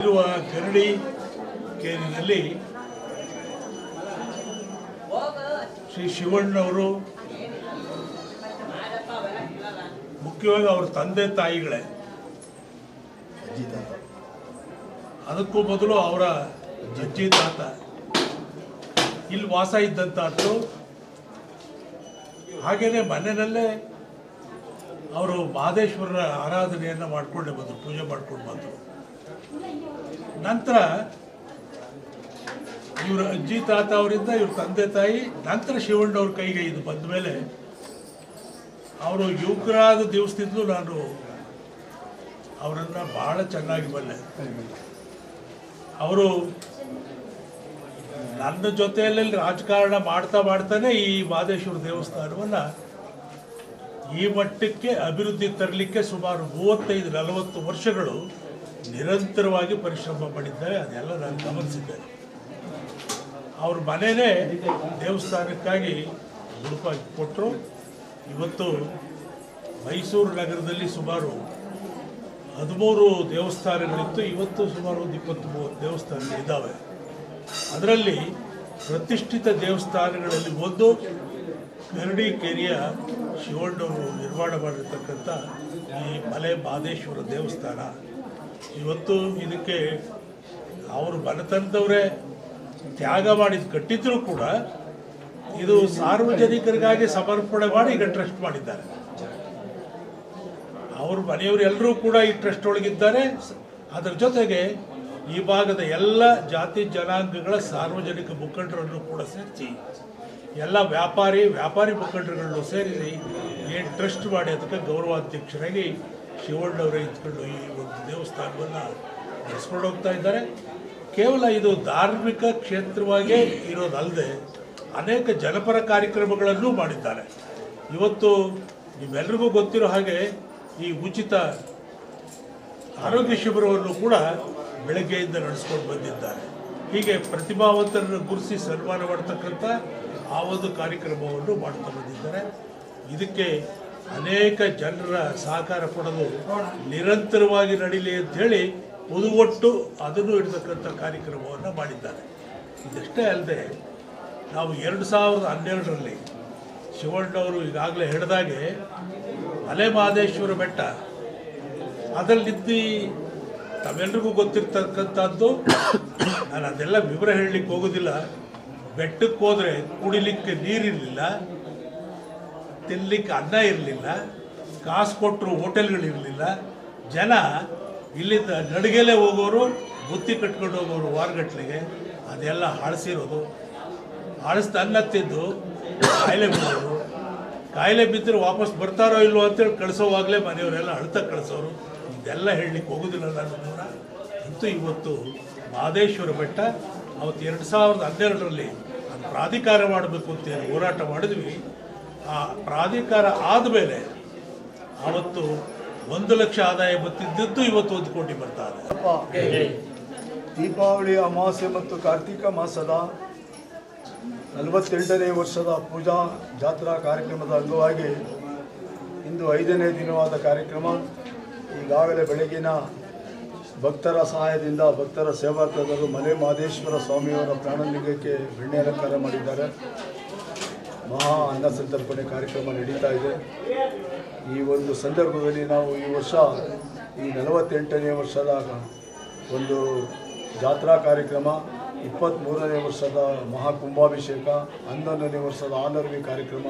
ಇರುವ ಕರಡಿ ಕೇರಿನಲ್ಲಿ ಶ್ರೀ ಶಿವಣ್ಣವರು ಮುಖ್ಯವಾಗಿ ಅವ್ರ ತಂದೆ ತಾಯಿಗಳೇ. ಅದಕ್ಕೂ ಮೊದಲು ಅವರ ಜಜ್ಜಿ ತಾತ. ಇಲ್ಲಿ ವಾಸ ಇದ್ದಂತಾದ್ರು. ಹಾಗೇನೆ ಮನೆಯಲ್ಲೇ ಅವರು ಮಹದೇಶ್ವರರ ಆರಾಧನೆಯನ್ನು ಮಾಡ್ಕೊಂಡೇ ಬಂದರು, ಪೂಜೆ ಮಾಡ್ಕೊಂಡು ಬಂದರು. ನಂತರ ಇವ್ರ ಅಜ್ಜಿ ತಾತ ಅವರಿಂದ ಇವ್ರ ತಂದೆ ತಾಯಿ, ನಂತರ ಶಿವಣ್ಣವ್ರ ಕೈಗೆ ಇದು ಬಂದ ಮೇಲೆ ಅವರು ಯುವಕರಾದ ದಿವಸದಿಂದಲೂ ನಾನು ಅವರನ್ನು ಬಹಳ ಚೆನ್ನಾಗಿ ಬಲ್ಲೆ. ಅವರು ನನ್ನ ಜೊತೆಯಲ್ಲಿ ರಾಜಕಾರಣ ಮಾಡ್ತಾ ಮಾಡ್ತಾನೆ ಈ ಮಾದೇಶ್ವರ ದೇವಸ್ಥಾನವನ್ನು ಈ ಮಟ್ಟಕ್ಕೆ ಅಭಿವೃದ್ಧಿ ತರಲಿಕ್ಕೆ ಸುಮಾರು ಮೂವತ್ತೈದು ನಲವತ್ತು ವರ್ಷಗಳು ನಿರಂತರವಾಗಿ ಪರಿಶ್ರಮ ಮಾಡಿದ್ದಾರೆ ಅದೆಲ್ಲ ನಾನು ಗಮನಿಸಿದ್ದೇನೆ. ಅವ್ರ ಮನೆಯೇ ದೇವಸ್ಥಾನಕ್ಕಾಗಿ ಹುಡುಕಾಗಿ ಕೊಟ್ಟರು. ಇವತ್ತು ಮೈಸೂರು ನಗರದಲ್ಲಿ ಸುಮಾರು ಹದಿಮೂರು ದೇವಸ್ಥಾನಗಳಿತ್ತು. ಇವತ್ತು ಸುಮಾರು ಒಂದು ಇಪ್ಪತ್ತು ಮೂವತ್ತು ದೇವಸ್ಥಾನಗಳಿದ್ದಾವೆ ಅದರಲ್ಲಿ ಪ್ರತಿಷ್ಠಿತ ದೇವಸ್ಥಾನಗಳಲ್ಲಿ ಒಂದು ಕರಡಿ ಕೆರೆಯ ಶಿವಣ್ಣವರು ನಿರ್ಮಾಣ ಮಾಡಿರ್ತಕ್ಕಂಥ ಈ ಮಲೆ ಮಹದೇಶ್ವರ ದೇವಸ್ಥಾನ. ಇವತ್ತು ಇದಕ್ಕೆ ಅವರು ಮನೆತನದವರೇ ತ್ಯಾಗ ಮಾಡಿದ ಕಟ್ಟಿದ್ರು ಕೂಡ ಇದು ಸಾರ್ವಜನಿಕರಿಗಾಗಿ ಸಮರ್ಪಣೆ ಮಾಡಿ ಈಗ ಟ್ರಸ್ಟ್ ಮಾಡಿದ್ದಾರೆ. ಅವ್ರ ಮನೆಯವರು ಎಲ್ಲರೂ ಕೂಡ ಈ ಟ್ರಸ್ಟ್ ಒಳಗಿದ್ದಾರೆ. ಅದರ ಜೊತೆಗೆ ಈ ಭಾಗದ ಎಲ್ಲ ಜಾತಿ ಜನಾಂಗಗಳ ಸಾರ್ವಜನಿಕ ಮುಖಂಡರನ್ನು ಕೂಡ ಸೇರಿಸಿ, ಎಲ್ಲ ವ್ಯಾಪಾರಿ ವ್ಯಾಪಾರಿ ಮುಖಂಡರುಗಳನ್ನು ಸೇರಿಸಿ ಏನು ಟ್ರಸ್ಟ್ ಮಾಡಿ ಅದಕ್ಕೆ ಗೌರವಾಧ್ಯಕ್ಷರಾಗಿ ಶಿವಣ್ಣವರೇ ಇದ್ಕೊಂಡು ಈ ಒಂದು ದೇವಸ್ಥಾನವನ್ನು ನಡೆಸ್ಕೊಂಡು ಹೋಗ್ತಾ ಇದ್ದಾರೆ. ಕೇವಲ ಇದು ಧಾರ್ಮಿಕ ಕ್ಷೇತ್ರವಾಗೇ ಇರೋದಲ್ಲದೆ ಅನೇಕ ಜನಪರ ಕಾರ್ಯಕ್ರಮಗಳನ್ನೂ ಮಾಡಿದ್ದಾರೆ. ಇವತ್ತು ನಿಮ್ಮೆಲ್ರಿಗೂ ಗೊತ್ತಿರೋ ಹಾಗೆ ಈ ಉಚಿತ ಆರೋಗ್ಯ ಶಿಬಿರವನ್ನು ಕೂಡ ಬೆಳಗ್ಗೆಯಿಂದ ನಡೆಸ್ಕೊಂಡು ಬಂದಿದ್ದಾರೆ. ಹೀಗೆ ಪ್ರತಿಭಾವಂತರನ್ನು ಗುರುಸಿ ಸನ್ಮಾನ ಮಾಡ್ತಕ್ಕಂಥ ಆ ಒಂದು ಕಾರ್ಯಕ್ರಮವನ್ನು ಮಾಡ್ತಾ ಬಂದಿದ್ದಾರೆ. ಇದಕ್ಕೆ ಅನೇಕ ಜನರ ಸಹಕಾರ ಕೊಡಲು ನಿರಂತರವಾಗಿ ನಡೀಲಿ ಅಂತ ಹೇಳಿ ಮುದುಗೊಟ್ಟು ಅದನ್ನು ಇಡತಕ್ಕಂಥ ಕಾರ್ಯಕ್ರಮವನ್ನು ಮಾಡಿದ್ದಾರೆ. ಇದಷ್ಟೇ ಅಲ್ಲದೆ ನಾವು ಎರಡು ಸಾವಿರದ ಹನ್ನೆರಡರಲ್ಲಿ ಶಿವಣ್ಣವರು ಈಗಾಗಲೇ ಹೇಳಿದಾಗೆ ಅಲೆಮಹದೇಶ್ವರ ಬೆಟ್ಟ, ಅದರಲ್ಲಿದ್ದು ತಮ್ಮೆಲ್ರಿಗೂ ಗೊತ್ತಿರ್ತಕ್ಕಂಥದ್ದು, ನಾನು ಅದೆಲ್ಲ ವಿವರ ಹೇಳಲಿಕ್ಕೆ ಹೋಗೋದಿಲ್ಲ. ಬೆಟ್ಟಕ್ಕೆ ಹೋದರೆ ಕುಡಿಲಿಕ್ಕೆ ನೀರಿರಲಿಲ್ಲ. ತಿನ್ನಲಿಕ್ಕೆ ಅನ್ನ ಇರಲಿಲ್ಲ, ಕಾಸು ಕೊಟ್ಟರು ಹೋಟೆಲ್ಗಳಿರಲಿಲ್ಲ ಜನ ಇಲ್ಲಿಂದ ನಡುಗೆಲೆ ಹೋಗೋರು, ಬುತ್ತಿ ಕಟ್ಕೊಂಡು ಹೋಗೋರು ವಾರಗಟ್ಲೆಗೆ, ಅದೆಲ್ಲ ಹಾಳಿಸಿರೋದು ಹಳಸ್ದು ಅನ್ನ ತಿಂದು ಕಾಯಿಲೆ ಬಿದ್ದವರು ಕಾಯಿಲೆ ಬಿದ್ದರೆ ವಾಪಸ್ ಬರ್ತಾರೋ ಇಲ್ವೋ ಅಂತೇಳಿ ಕಳಿಸೋವಾಗಲೇ ಮನೆಯವರೆಲ್ಲ ಅಳ್ತಾ ಕಳಿಸೋರು. ಇದೆಲ್ಲ ಹೇಳಲಿಕ್ಕೆ ಹೋಗೋದಿಲ್ಲ ನಾನು ಕೂಡ ಅಂತೂ ಇವತ್ತು ಮಹದೇಶ್ವರ ಬೆಟ್ಟ, ಅವತ್ತು ಎರಡು ಸಾವಿರದ ಹನ್ನೆರಡರಲ್ಲಿ ಪ್ರಾಧಿಕಾರ ಮಾಡಬೇಕು ಅಂತ ಹೇಳಿ ಹೋರಾಟ ಮಾಡಿದ್ವಿ. ಆ ಪ್ರಾಧಿಕಾರ ಆದಮೇಲೆ ಅವತ್ತು ಒಂದು ಲಕ್ಷ ಆದಾಯ ಬರ್ತಿದ್ದದ್ದು ಇವತ್ತು ಒಂದು ಕೋಟಿ ಬರ್ತಾ ಇದೆ. ದೀಪಾವಳಿ ಅಮಾವಾಸ್ಯೆ ಮತ್ತು ಕಾರ್ತಿಕ ಮಾಸದ ನಲವತ್ತೆಂಟನೇ ವರ್ಷದ ಪೂಜಾ ಜಾತ್ರಾ ಕಾರ್ಯಕ್ರಮದ ಅಂಗವಾಗಿ ಇಂದು ಐದನೇ ದಿನವಾದ ಕಾರ್ಯಕ್ರಮ. ಈಗಾಗಲೇ ಬೆಳಗಿನ ಭಕ್ತರ ಸಹಾಯದಿಂದ ಭಕ್ತರ ಸೇವಾರ್ಥದರು ಮಲೆ ಮಹದೇಶ್ವರ ಸ್ವಾಮಿಯವರ ಪ್ರಾಣಲಿಂಗಕ್ಕೆ ಬೆಣ್ಣೆ ಅಲಂಕಾರ ಮಾಡಿದ್ದಾರೆ. ಮಹಾ ಅನ್ನ ಸಂತರ್ಪಣೆ ಕಾರ್ಯಕ್ರಮ ನಡೀತಾ ಇದೆ. ಈ ಒಂದು ಸಂದರ್ಭದಲ್ಲಿ ನಾವು ಈ ವರ್ಷ, ಈ ನಲವತ್ತೆಂಟನೇ ವರ್ಷದ ಒಂದು ಜಾತ್ರಾ ಕಾರ್ಯಕ್ರಮ ಇಪ್ಪತ್ತ್ಮೂರನೇ ವರ್ಷದ ಮಹಾಕುಂಭಾಭಿಷೇಕ ಹನ್ನೊಂದನೇ ವರ್ಷದ ಆನರ್ವಿ ಕಾರ್ಯಕ್ರಮ,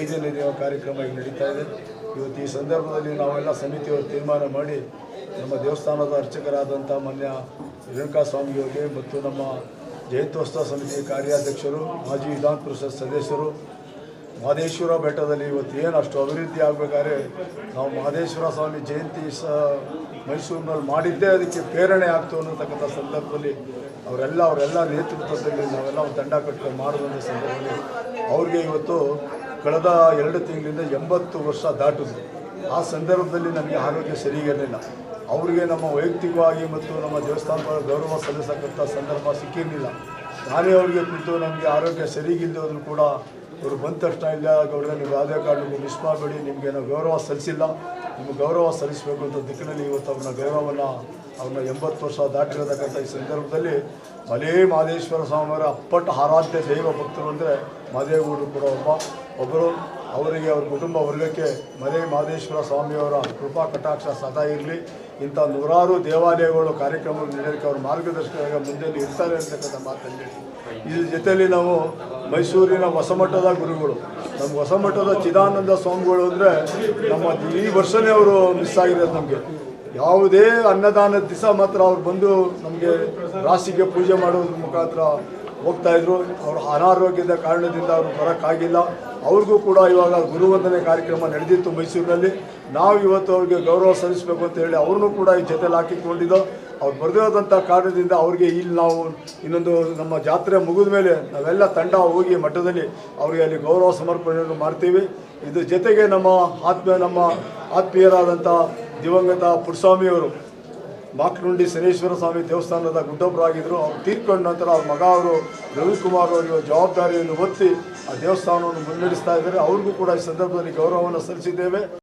ಐದನೇ ದಿನ ಕಾರ್ಯಕ್ರಮ ಈಗ ನಡೀತಾ ಇದೆ. ಇವತ್ತು ಈ ಸಂದರ್ಭದಲ್ಲಿ ನಾವೆಲ್ಲ ಸಮಿತಿಯವರು ತೀರ್ಮಾನ ಮಾಡಿ ನಮ್ಮ ದೇವಸ್ಥಾನದ ಅರ್ಚಕರಾದಂಥ ಮಾನ್ಯ ರೇಣುಕಾ ಸ್ವಾಮಿಯವರಿಗೆ ಮತ್ತು ನಮ್ಮ ಜಯಂತ್ಯೋತ್ಸವ ಸಮಿತಿ ಕಾರ್ಯಾಧ್ಯಕ್ಷರು, ಮಾಜಿ ವಿಧಾನ ಪರಿಷತ್ ಸದಸ್ಯರು, ಮಹದೇಶ್ವರ ಬೆಟ್ಟದಲ್ಲಿ ಇವತ್ತು ಏನು ಅಷ್ಟು ಅಭಿವೃದ್ಧಿ ಆಗಬೇಕಾದ್ರೆ ನಾವು ಮಹದೇಶ್ವರ ಸ್ವಾಮಿ ಜಯಂತಿ ಸ ಮೈಸೂರಿನಲ್ಲಿ ಮಾಡಿದ್ದೇ ಅದಕ್ಕೆ ಪ್ರೇರಣೆ ಆಗ್ತು ಅನ್ನತಕ್ಕಂಥ ಸಂದರ್ಭದಲ್ಲಿ ಅವರೆಲ್ಲ ಅವರೆಲ್ಲ ನೇತೃತ್ವದಲ್ಲಿ ನಾವೆಲ್ಲ ಒಂದು ತಂಡ ಕಟ್ಕೊಂಡು ಮಾಡುವಂಥ ಸಂದರ್ಭದಲ್ಲಿ ಅವ್ರಿಗೆ ಇವತ್ತು ಕಳೆದ ಎರಡು ತಿಂಗಳಿಂದ ಎಂಬತ್ತು ವರ್ಷ ದಾಟಿದ್ರು ಆ ಸಂದರ್ಭದಲ್ಲಿ ನಮಗೆ ಆರೋಗ್ಯ ಸರಿಗಿರಲಿಲ್ಲ. ಅವರಿಗೆ ನಮ್ಮ ವೈಯಕ್ತಿಕವಾಗಿ ಮತ್ತು ನಮ್ಮ ದೇವಸ್ಥಾನದ ಗೌರವ ಸಲ್ಲಿಸಕ್ಕಂಥ ಸಂದರ್ಭ ಸಿಕ್ಕಿರಲಿಲ್ಲ. ನಾನೇ ಅವರಿಗೆ ಕುರಿತು ನಮಗೆ ಆರೋಗ್ಯ ಸರಿಗಿಲ್ಲದೆ ಕೂಡ ಅವರು ಬಂದ ತಕ್ಷಣ ಇಲ್ಲ ಗೌಡ್ರೆ ನೀವು ಯಾವುದೇ ಕಾರಣಕ್ಕೂ ಮಿಸ್ ಮಾಡಬೇಡಿ, ನಿಮಗೆ ನಾವು ಗೌರವ ಸಲ್ಲಿಸಿಲ್ಲ. ನಿಮ್ಗೆ ಗೌರವ ಸಲ್ಲಿಸಬೇಕು ಅಂತ ದಿಕ್ಕಿನಲ್ಲಿ ಇವತ್ತು ಅವ್ರನ್ನ ಗೌರವವನ್ನು ಅವ್ರನ್ನ ಎಂಬತ್ತು ವರ್ಷ ದಾಟಿರತಕ್ಕಂಥ ಈ ಸಂದರ್ಭದಲ್ಲಿ ಮಲೇ ಮಹದೇಶ್ವರ ಸ್ವಾಮಿಯವರ ಅಪ್ಪಟ ಆರಾಧ್ಯ ದೈವ ಭಕ್ತರು ಅಂದರೆ ಮಹದೇವಗೌಡರು ಕೂಡ ಒಬ್ಬ, ಒಬ್ಬರು. ಅವರಿಗೆ, ಅವ್ರ ಕುಟುಂಬ ವರ್ಗಕ್ಕೆ ಮಲೆ ಮಹದೇಶ್ವರ ಸ್ವಾಮಿಯವರ ಕೃಪಾ ಕಟಾಕ್ಷ ಸದಾ ಇರಲಿ. ಇಂಥ ನೂರಾರು ದೇವಾಲಯಗಳು ಕಾರ್ಯಕ್ರಮಗಳು ನಡೆಯೋಕ್ಕೆ ಅವ್ರ ಮಾರ್ಗದರ್ಶಕರಾಗ ಮುಂದೆಯಲ್ಲಿ ಇರ್ತಾರೆ ಅಂತಕ್ಕಂಥ ಮಾತಲ್ಲಿ ಇದ್ರ ಜೊತೆಯಲ್ಲಿ ನಾವು ಮೈಸೂರಿನ ಹೊಸಮಠದ ಗುರುಗಳು. ನಮ್ಮ ಹೊಸಮಠದ ಚಿದಾನಂದ ಸ್ವಾಮಿಗಳು ಅಂದರೆ ನಮ್ಮ ಈ ವರ್ಷನೇ ಅವರು ಮಿಸ್ ಆಗಿರೋದು ನಮಗೆ. ಯಾವುದೇ ಅನ್ನದಾನದ ದಿವಸ ಮಾತ್ರ ಅವ್ರು ಬಂದು ನಮಗೆ ರಾಶಿಗೆ ಪೂಜೆ ಮಾಡೋದ್ರ ಮುಖಾಂತರ ಹೋಗ್ತಾ ಇದ್ರು ಅವರು ಅನಾರೋಗ್ಯದ ಕಾರಣದಿಂದ ಅವರು ಬರೋಕ್ಕಾಗಿಲ್ಲ. ಅವ್ರಿಗೂ ಕೂಡ ಇವಾಗ ಗುರುವಂದನೆ ಕಾರ್ಯಕ್ರಮ ನಡೆದಿತ್ತು ಮೈಸೂರಿನಲ್ಲಿ. ನಾವು ಇವತ್ತು ಅವ್ರಿಗೆ ಗೌರವ ಸಲ್ಲಿಸಬೇಕು ಅಂತ ಹೇಳಿ ಅವ್ರನ್ನೂ ಕೂಡ ಈ ಜೊತೆಲಿ ಹಾಕಿಕೊಂಡಿದ್ದೋ. ಅವ್ರು ಬರೆದಿರೋದಂಥ ಕಾರಣದಿಂದ ಅವ್ರಿಗೆ ಇಲ್ಲಿ ನಾವು ಇನ್ನೊಂದು ನಮ್ಮ ಜಾತ್ರೆ ಮುಗಿದ ಮೇಲೆ ನಾವೆಲ್ಲ ತಂಡ ಹೋಗಿ ಮಠದಲ್ಲಿ ಅವರಿಗೆ ಅಲ್ಲಿ ಗೌರವ ಸಮರ್ಪಣೆಯನ್ನು ಮಾಡ್ತೀವಿ. ಇದ್ರ ಜೊತೆಗೆ ನಮ್ಮ ಆತ್ಮೀಯ ನಮ್ಮ ಆತ್ಮೀಯರಾದಂಥ ದಿವಂಗತ ಪುರಸ್ವಾಮಿಯವರು ಮಾಕ್ನುಂಡಿ ಶನೇಶ್ವರ ಸ್ವಾಮಿ ದೇವಸ್ಥಾನದ ಗುಡ್ಡೊಬ್ಬರಾಗಿದ್ದರು ಅವ್ರು ತೀರ್ಕೊಂಡ ನಂತರ ಅವ್ರ ಮಗ ಅವರು ರವಿಕುಮಾರ್ ಅವರು ಜವಾಬ್ದಾರಿಯನ್ನು ಹೊತ್ತಿ ಆ ದೇವಸ್ಥಾನವನ್ನು ಮುನ್ನಡೆಸ್ತಾ ಇದ್ದಾರೆ. ಅವ್ರಿಗೂ ಕೂಡ ಈ ಸಂದರ್ಭದಲ್ಲಿ ಗೌರವವನ್ನು ಸಲ್ಲಿಸಿದ್ದೇವೆ.